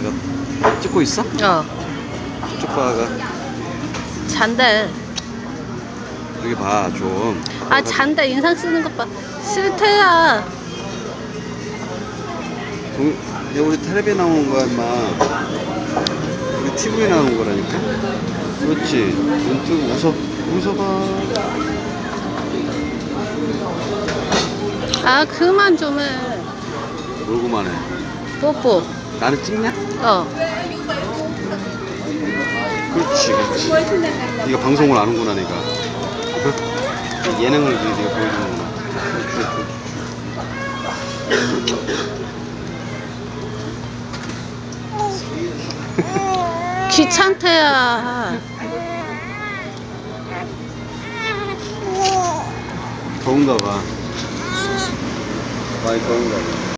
이거 찍고 있어? 어. 쪽바가 잔데. 여기 봐, 좀. 아, 잔데 인상 쓰는 것 봐. 싫대야. 동, 얘 우리 텔레비에 나오는 거야, 임마. 우리 TV에 나오는 거라니까? 그렇지. 눈 뜨고 웃어. 웃어봐. 아, 그만 좀 해. 놀고만 해. 뽀뽀. 나는 찍냐? 어. 그렇지, 그렇지. 네가 방송을 아는구나. 어? 예능을 네가 보여주는구나. 그렇지, 그렇지. 귀찮대야. 더운가 봐. 많이 더운가 봐.